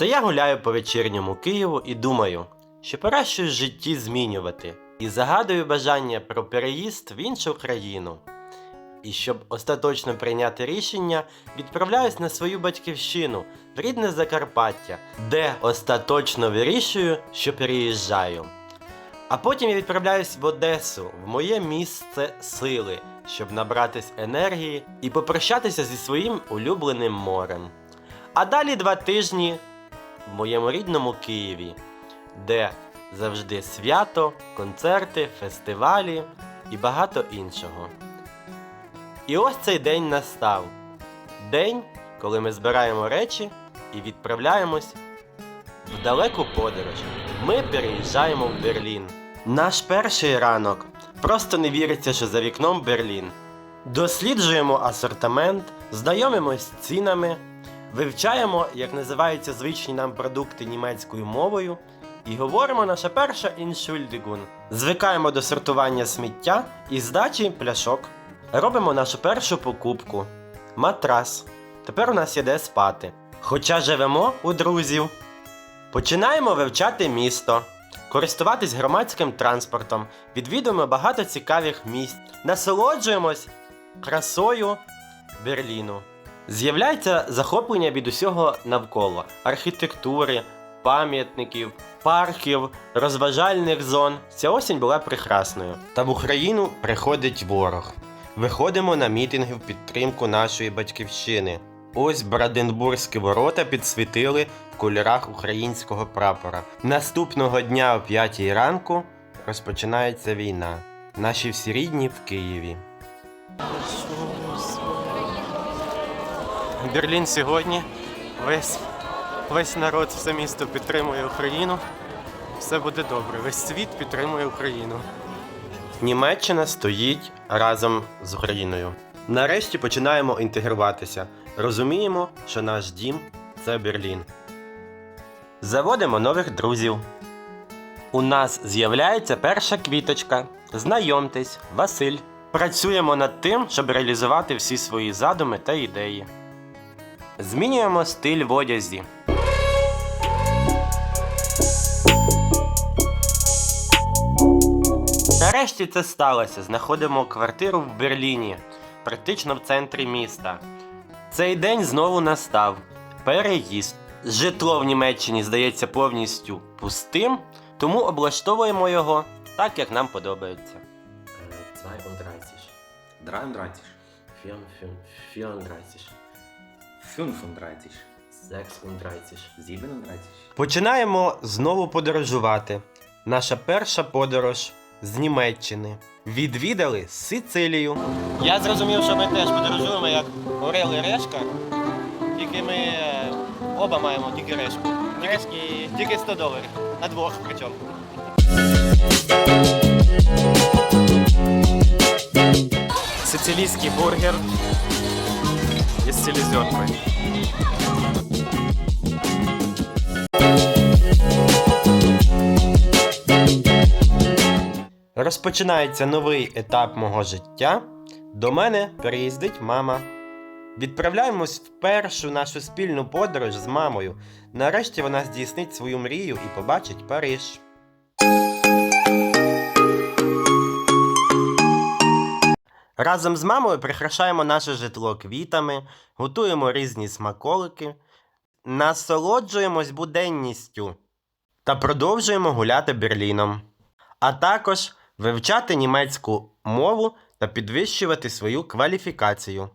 Це я гуляю по вечірньому Києву і думаю, що пора щось в житті змінювати. І загадую бажання про переїзд в іншу країну. І щоб остаточно прийняти рішення, відправляюсь на свою батьківщину в рідне Закарпаття, де остаточно вирішую, що переїжджаю. А потім я відправляюсь в Одесу, в моє місце сили, щоб набратись енергії і попрощатися зі своїм улюбленим морем. А далі два тижні в моєму рідному Києві, де завжди свято, концерти, фестивалі і багато іншого. І ось цей день настав. День, коли ми збираємо речі і відправляємось в далеку подорож. Ми переїжджаємо в Берлін. Наш перший ранок. Просто не віриться, що за вікном Берлін. Досліджуємо асортимент, знайомимось з цінами, вивчаємо, як називаються звичні нам продукти німецькою мовою, і говоримо наша перша іншульдигун. Звикаємо до сортування сміття і здачі пляшок. Робимо нашу першу покупку. Матрас. Тепер у нас є де спати. Хоча живемо у друзів. Починаємо вивчати місто, користуватись громадським транспортом, відвідуємо багато цікавих місць, насолоджуємось красою Берліну. З'являється захоплення від усього навколо архітектури, пам'ятників, парків, розважальних зон. Ця осінь була прекрасною. Та в Україну приходить ворог. Виходимо на мітинги в підтримку нашої батьківщини. Ось Бранденбурзькі ворота підсвітили в кольорах українського прапора. Наступного дня о 5 ранку розпочинається війна. Наші всі рідні в Києві. Берлін сьогодні. Весь, весь народ, все місто підтримує Україну. Все буде добре. Весь світ підтримує Україну. Німеччина стоїть разом з Україною. Нарешті починаємо інтегруватися. Розуміємо, що наш дім це Берлін. Заводимо нових друзів. У нас з'являється перша квіточка. Знайомтесь, Василь. Працюємо над тим, щоб реалізувати всі свої задуми та ідеї. Змінюємо стиль в одязі. Нарешті це сталося. Знаходимо квартиру в Берліні, практично в центрі міста. Цей день знову настав. Переїзд. Житло в Німеччині здається повністю пустим, тому облаштовуємо його так, як нам подобається. 32, 33, 34, 35, 36, 37, Починаємо знову подорожувати. Наша перша подорож з Німеччини. Відвідали Сицилію. Я зрозумів, що ми теж подорожуємо як Орел і Решка. Тільки ми е, оба маємо тільки решку. Тільки, тільки 100 доларів. На двох причому. Сицилийский бургер из селезенкой. Розпочинається новий етап мого життя. До мене переїздить мама. Відправляємось в першу нашу спільну подорож з мамою. Нарешті вона здійснить свою мрію і побачить Париж. Разом з мамою прикрашаємо наше житло квітами, готуємо різні смаколики, насолоджуємось буденністю та продовжуємо гуляти Берліном а також вивчати німецьку мову та підвищувати свою кваліфікацію.